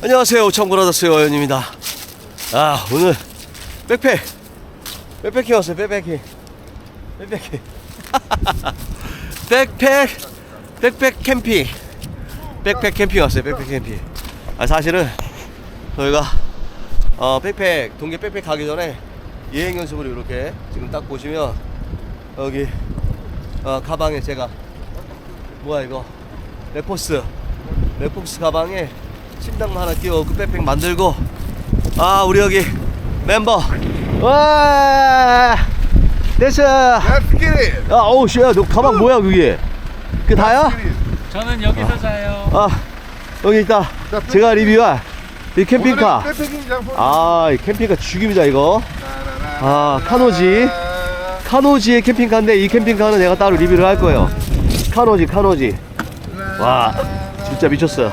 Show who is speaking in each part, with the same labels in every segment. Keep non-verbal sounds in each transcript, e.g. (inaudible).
Speaker 1: 안녕하세요. 청구라더스 여연입니다. 아, 오늘 백팩. 백패킹 왔어요, 백패킹. 백패킹. (laughs) 백팩, 백팩 캠핑. 백팩 캠핑 왔어요, 백팩 캠핑. 아, 사실은 저희가 어, 백팩, 동계 백팩 가기 전에 예행 연습으로 이렇게 지금 딱 보시면 여기 어, 가방에 제가 뭐야 이거 레포스 레포스 가방에 침낭만 하나 끼워 그 백팩 만들고. 아 우리 여기 멤버. 와! 됐어. 야 어우 씨야 너 가방 뭐야 그게? 그 다야?
Speaker 2: 저는 여기서 자요.
Speaker 1: 아 여기 있다. 제가 리뷰할 이 캠핑카.
Speaker 3: 백패킹 장소.
Speaker 1: 아이 캠핑카 죽입니다 이거. 아, 카노지. 카노지의 캠핑카인데 이 캠핑카는 내가 따로 리뷰를 할 거예요. 카노지 카노지. 와 진짜 미쳤어요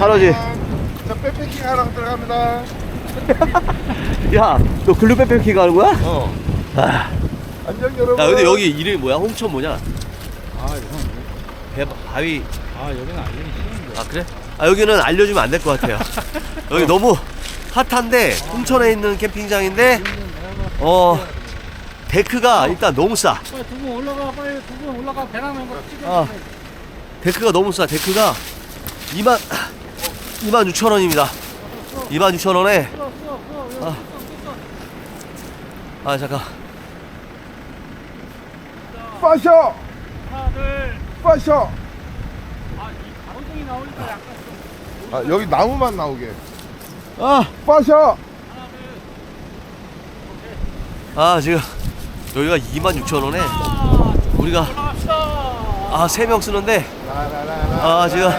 Speaker 1: 카노지
Speaker 3: 자, 백패킹 하러 들어갑니다. (laughs)
Speaker 1: 야 너 글루 백패킹 가는 거야?
Speaker 3: 어.
Speaker 1: 아.
Speaker 3: 안녕 여러분.
Speaker 1: 야 근데 여기 이름이 뭐야? 홍천 뭐냐?
Speaker 2: 아, 이건
Speaker 1: 배 바위
Speaker 2: 아, 여기는 알려기 쉬운데.
Speaker 1: 아 그래? 아 여기는 알려주면 안 될 것 같아요 (laughs) 여기 너무 핫한데 홍천에 있는 캠핑장인데 어 데크가 일단 너무 싸
Speaker 2: 빨리 두분 올라가, 빨리 두분 올라가. 배낭 멤버 찍어.
Speaker 1: 아. 데크가 너무 싸 데크가 2만 2만 6천 원입니다 2만 6천 원에
Speaker 2: 써, 써, 써.
Speaker 1: 아. 아 잠깐
Speaker 2: 둘.
Speaker 3: 파셔.
Speaker 2: 아.
Speaker 3: 아, 여기 나무만 나오게.
Speaker 1: 아,
Speaker 2: 둘.
Speaker 1: 아 지금 여기가 2만 6천 원에
Speaker 2: 아,
Speaker 1: 우리가
Speaker 2: 올라갑시다.
Speaker 1: 아 3명 쓰는데 아 지금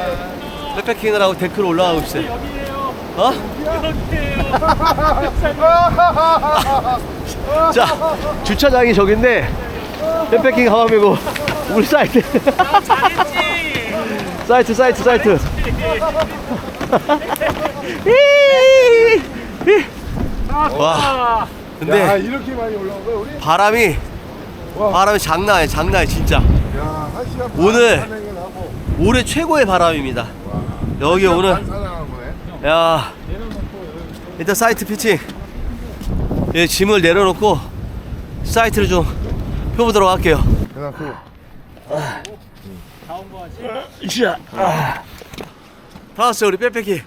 Speaker 1: 백패킹을 하고 데크로 올라가고 있어요
Speaker 2: 여기에요.
Speaker 1: 어?
Speaker 2: 여기에요.
Speaker 1: 자 주차장이 저긴데 백패킹 가방 메고 우리 사이트
Speaker 2: 잘했지.
Speaker 1: 사이트 사이트 사이트 와
Speaker 2: 아,
Speaker 3: 야,
Speaker 1: 근데
Speaker 3: 이렇게 많이 올라온 거야, 우리?
Speaker 1: 바람이
Speaker 3: 와.
Speaker 1: 바람이 장난 아니야 장난 아니야 진짜
Speaker 3: 야, 한 시간 반
Speaker 1: 오늘
Speaker 3: 산행을 하고.
Speaker 1: 올해 최고의 바람입니다
Speaker 3: 와.
Speaker 1: 여기 오늘. 야. 일단 사이트 피칭 예, 짐을 내려놓고 사이트를 좀 펴보도록 할게요
Speaker 3: 그냥 그
Speaker 2: 다온 거 하지?
Speaker 1: 자, 아. 다 왔어요 우리 빼빼기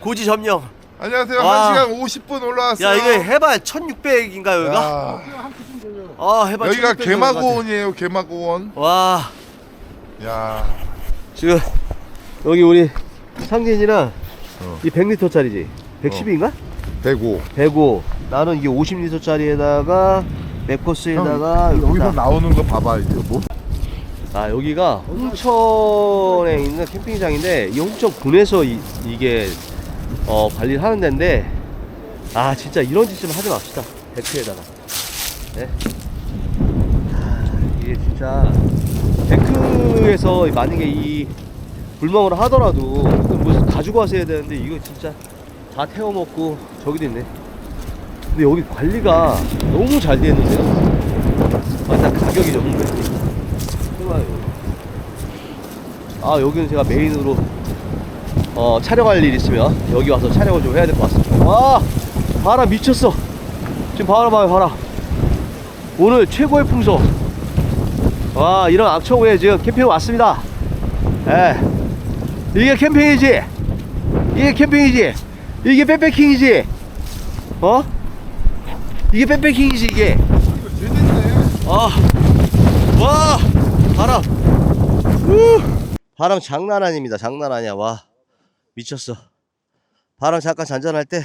Speaker 1: 고지 점령
Speaker 3: 안녕하세요.
Speaker 1: 와.
Speaker 3: 1시간 50분 올라왔어요.
Speaker 1: 야 이거 해발 1600인가 여기가? 아 해발
Speaker 3: 여기가
Speaker 1: 1600
Speaker 3: 개마고원이에요. 개마고원.
Speaker 1: 와
Speaker 3: 야.
Speaker 1: 지금 여기 우리 상진이랑 이 100리터짜리지 110인가?
Speaker 3: 105.
Speaker 1: 105 나는 이게 50리터짜리에다가 맥코스에다가
Speaker 3: 여기서 나오는 거 봐봐 이제 뭐.
Speaker 1: 아 여기가 홍천에 있는 캠핑장인데 이 홍천 군에서 이, 이게 어, 관리를 하는 데인데 아 진짜 이런 짓 좀 하지 맙시다 데크에다가 네? 아, 이게 진짜 데크에서 만약에 이 불멍을 하더라도 무슨 가지고 가셔야 되는데 이거 진짜 다 태워 먹고 저기도 있네 근데 여기 관리가 너무 잘 되어 있는데요 아, 일단 가격이 좀 그래 해봐요. 아 여기는 제가 메인으로 어, 촬영할 일 있으면 여기 와서 촬영을 좀 해야 될 것 같습니다. 와 바람 미쳤어. 지금 바람 봐요 바람. 오늘 최고의 풍속. 와 이런 악천후에 지금 캠핑 왔습니다. 예. 이게 캠핑이지. 이게 캠핑이지. 이게 백패킹이지. 어? 이게 백패킹이지 이게. 아, 와, 바람. 우. 바람 장난 아닙니다. 장난 아니야. 와, 미쳤어. 바람 잠깐 잔잔할 때,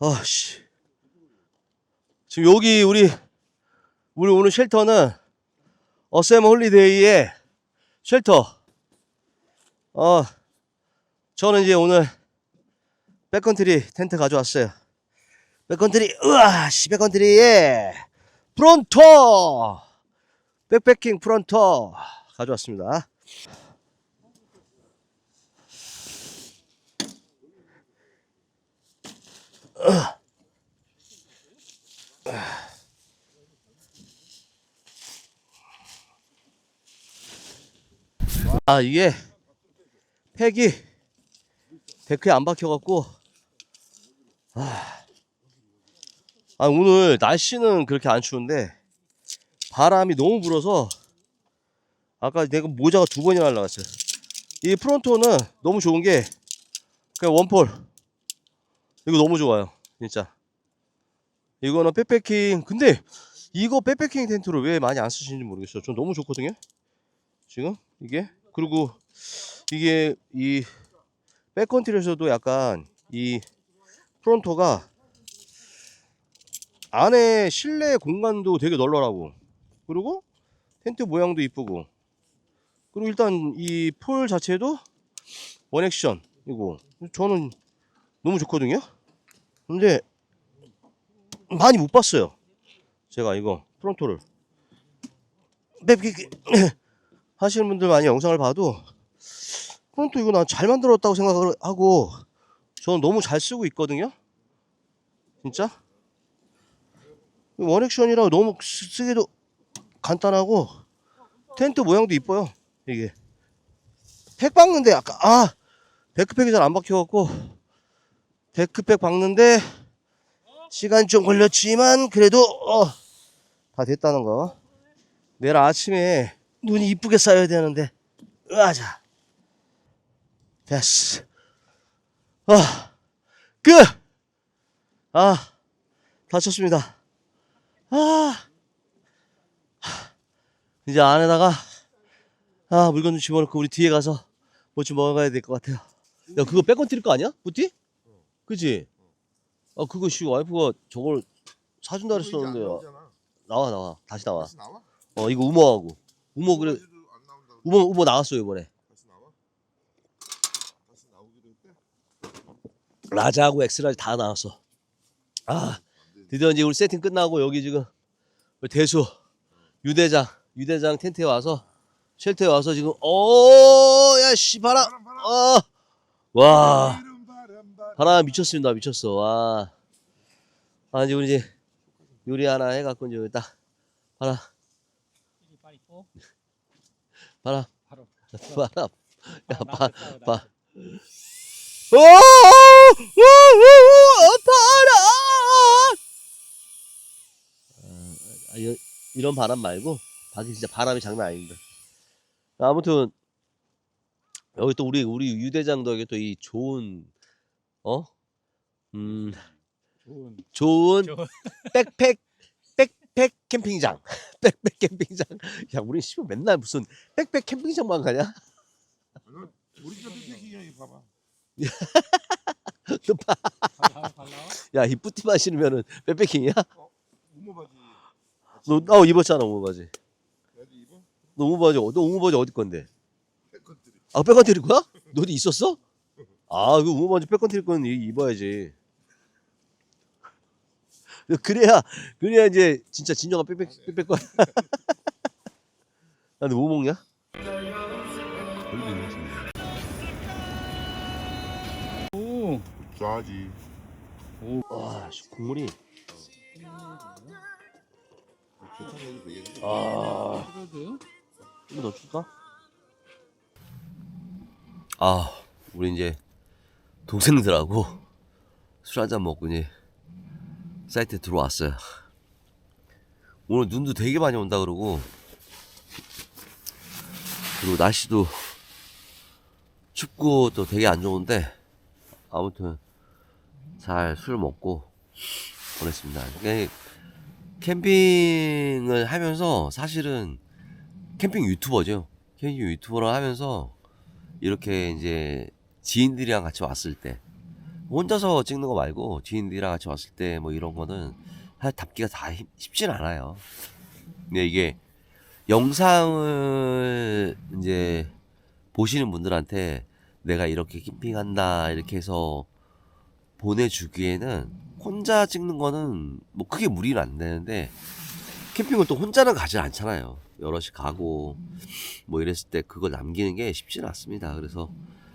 Speaker 1: 아, 씨. 지금 여기 우리, 우리 오늘 쉘터는 어셈 홀리데이의 쉘터. 어, 저는 이제 오늘 백컨트리 텐트 가져왔어요. 백컨트리, 으아, 씨, 백컨트리에 프론토 백패킹 프론토 가져왔습니다. 아 이게 팩이 데크에 안 박혀갖고 아, 아 오늘 날씨는 그렇게 안 추운데 바람이 너무 불어서 아까 내가 모자가 두 번이나 날라갔어요. 이 프론토는 너무 좋은 게 그냥 원폴. 이거 너무 좋아요 진짜. 이거는 백패킹. 근데 이거 백패킹 텐트를 왜 많이 안 쓰시는지 모르겠어요. 전 너무 좋거든요 지금? 이게? 그리고 이게 이 백컨트리에서도 약간 이 프론토가 안에 실내 공간도 되게 널널하고 그리고 텐트 모양도 이쁘고 그리고 일단 이 폴 자체도 원액션이고 저는 너무 좋거든요. 근데 많이 못 봤어요 제가 이거 프론토를. (clears throat) 하시는 분들 많이 영상을 봐도 프론토 이거 난 잘 만들었다고 생각을 하고 저는 너무 잘 쓰고 있거든요? 진짜? 원액션이라 너무 쓰- 쓰기도 간단하고 텐트 모양도 이뻐요 이게. 팩 박는데 아까 아! 데크팩이 잘 안 박혀갖고 데크팩 박는데 시간 좀 걸렸지만 그래도 어, 다 됐다는 거. 내일 아침에 눈이 이쁘게 쌓여야 되는데. 으아자 됐어 아 끝! 아 다쳤습니다 아 이제 안에다가 아 물건 좀 집어넣고 우리 뒤에 가서 뭐 좀 먹어가야 될 것 같아요 야 그거 백건트릴 거 아니야? 뿌띠? 그지? 아 그거 씨 와이프가 저걸 사준다 그랬었는데 나와 나와 다시 나와
Speaker 3: 다시 나와?
Speaker 1: 어 이거 우모하고 우모 그래 우모 우모 나왔어요 이번에
Speaker 3: 다시 나와? 다시 나오기로 했대?
Speaker 1: 라자하고 엑스라지 다 나왔어. 아 드디어 이제 우리 세팅 끝나고 여기 지금 우리 대수 유대장 유대장 텐트에 와서 쉘터에 와서 지금 어야 씨 바람
Speaker 3: 바람 바람
Speaker 1: 어와.
Speaker 3: 바람 바람
Speaker 1: 바람 미쳤습니다. 미쳤어. 와. 아, 이제 우리 이제 요리 하나 해갖고 이제 딱 바람. 바람. 바람. 야 바,
Speaker 2: 바
Speaker 1: 오! 바람! 아, 이- 이런 바람 말고 밖에 진짜 바람이 장난 아닙니다. 아무튼 여기 또 우리 우리 유 대장도 여기 또 이 좋은 어? 음,
Speaker 2: 좋은
Speaker 1: 좋은
Speaker 2: 좋은-
Speaker 1: 백팩 백팩 캠핑장. (laughs) 백팩 캠핑장. 야, 우리 씨발 맨날 무슨 백팩 캠핑장만 가냐?
Speaker 3: 우리 집에 패킹이 봐봐
Speaker 2: 발라 발라
Speaker 1: 야, 이 뿌티만 신으면은 백패킹이야?
Speaker 3: 우모 바지
Speaker 1: 너, 나 입었잖아, 우무 바지.
Speaker 3: 나도 입어?
Speaker 1: 너 우무 바지, 어- 너 우무 바지 어디 건데?
Speaker 3: 백컨트리
Speaker 1: 아, 백컨트리 거야? 너 어디 있었어? 아, 그 우무 바지 백컨트리 건 이- 입어야지. 그래야, 그래야 이제 진짜 진정한 백백, 백백 건. 야, 너뭐 먹냐?
Speaker 3: 좋아하지
Speaker 1: 와, 씨, 국물이. 아. 더 줄까? 아, 우리 이제 동생들하고 술 한잔 먹고 이제 사이트에 들어왔어요. 오늘 눈도 되게 많이 온다 그러고 그리고 날씨도 춥고 또 되게 안 좋은데 아무튼 잘 술 먹고 보냈습니다. 캠핑을 하면서 사실은 캠핑 유튜버죠. 캠핑 유튜버를 하면서 이렇게 이제 지인들이랑 같이 왔을 때 혼자서 찍는 거 말고 지인들이랑 같이 왔을 때 뭐 이런 거는 사실 답기가 다 힘- 쉽진 않아요. 근데 이게 영상을 이제 보시는 분들한테 내가 이렇게 캠핑한다 이렇게 해서 보내주기에는 혼자 찍는 거는 뭐 크게 무리는 안 되는데 캠핑을 또 혼자는 가지 않잖아요. 여럿이 가고 뭐 이랬을 때 그걸 남기는 게 쉽지는 않습니다. 그래서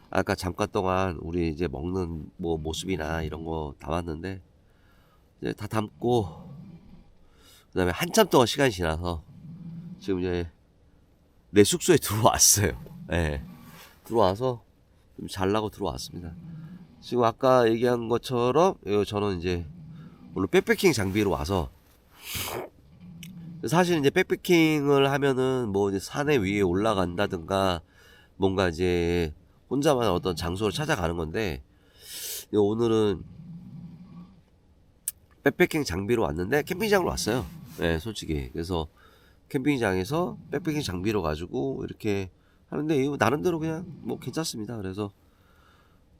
Speaker 1: 아까 잠깐 동안 우리 이제 먹는 뭐 모습이나 이런 거 담았는데 이제 다 담고 그다음에 한참 동안 시간이 지나서 지금 이제 내 숙소에 (laughs) 들어왔어요. 예. 들어와서 좀 잘라고 들어왔습니다. 지금 아까 얘기한 것처럼 요 저는 이제 오늘 백패킹 장비로 와서 사실 이제 백패킹을 하면은 뭐 산에 위에 올라간다든가 뭔가 이제 혼자만 어떤 장소를 찾아가는 건데 오늘은 백패킹 장비로 왔는데 캠핑장으로 왔어요. 네, 솔직히 그래서 캠핑장에서 백패킹 장비로 가지고 이렇게 하는데 나름대로 그냥 뭐 괜찮습니다. 그래서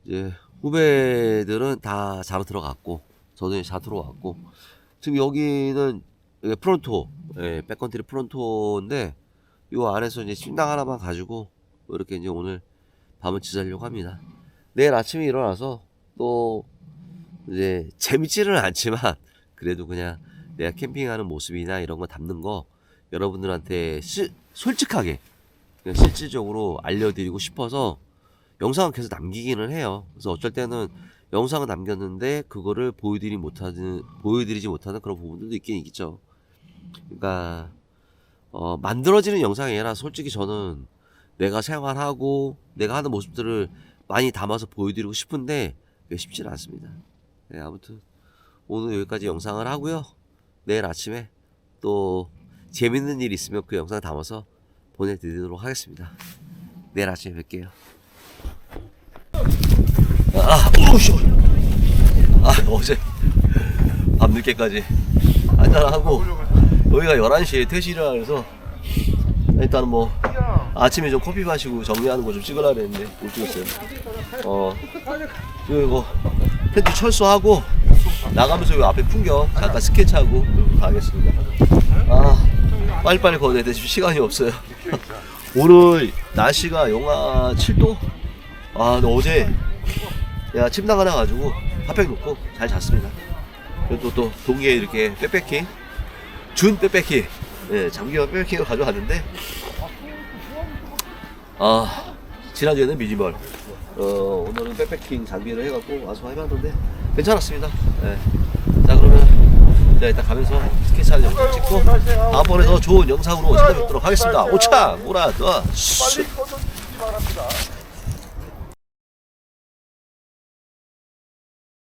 Speaker 1: 이제 후배들은 다 자러 들어갔고 저도 자 들어왔고 지금 여기는 프론토 예, 백컨트리 프론토인데 요 안에서 이제 침낭 하나만 가지고 이렇게 이제 오늘 밤을 지자려고 합니다. 내일 아침에 일어나서 또 이제 재밌지는 않지만 (laughs) 그래도 그냥 내가 캠핑하는 모습이나 이런 거 담는 거 여러분들한테 시, 솔직하게 실질적으로 알려드리고 싶어서 영상을 계속 남기기는 해요. 그래서 어쩔 때는 영상을 남겼는데 그거를 보여드리 못하는 보여드리지 못하는 그런 부분들도 있긴 있겠죠. 그러니까 어, 만들어지는 영상이 아니라 솔직히 저는 내가 생활하고 내가 하는 모습들을 많이 담아서 보여드리고 싶은데 쉽지는 않습니다. 네, 아무튼 오늘 여기까지 영상을 하고요. 내일 아침에 또 재밌는 일 있으면 그 영상 담아서 보내드리도록 하겠습니다. 내일 아침에 뵐게요. 아, 오우씨. 아, 어제 밤늦게까지 한잔하고 여기가 11시에 퇴실이라 그래서 일단 뭐 아침에 좀 커피 마시고 정리하는 거 좀 찍으려 그랬는데 못 찍었어요. 어, 그리고 텐트 철수하고 나가면서 여기 앞에 풍경 잠깐 스케치하고 가겠습니다. 아, 빨리빨리 거내야 돼. 지금 시간이 없어요. (laughs) 오늘 날씨가 영하 7도? 아, 어제 야 침낭 하나 가지고 핫팩 놓고 잘 잤습니다. 그리고 또, 또 동기에 이렇게 백패킹 준 백패킹 예, 장기와 백패킹을 가져갔는데 아 지난주에는 미니멀 어, 오늘은 백패킹 장비를 해갖고 와서 해봤는데 괜찮았습니다. 예. 자 그러면 제가 일단 가면서 스케치하는 영상 찍고 다음번에 더 좋은 영상으로 찾아뵙도록 하겠습니다. 오차 뭐라 더
Speaker 3: 빨리 꺼져주시기 바랍니다.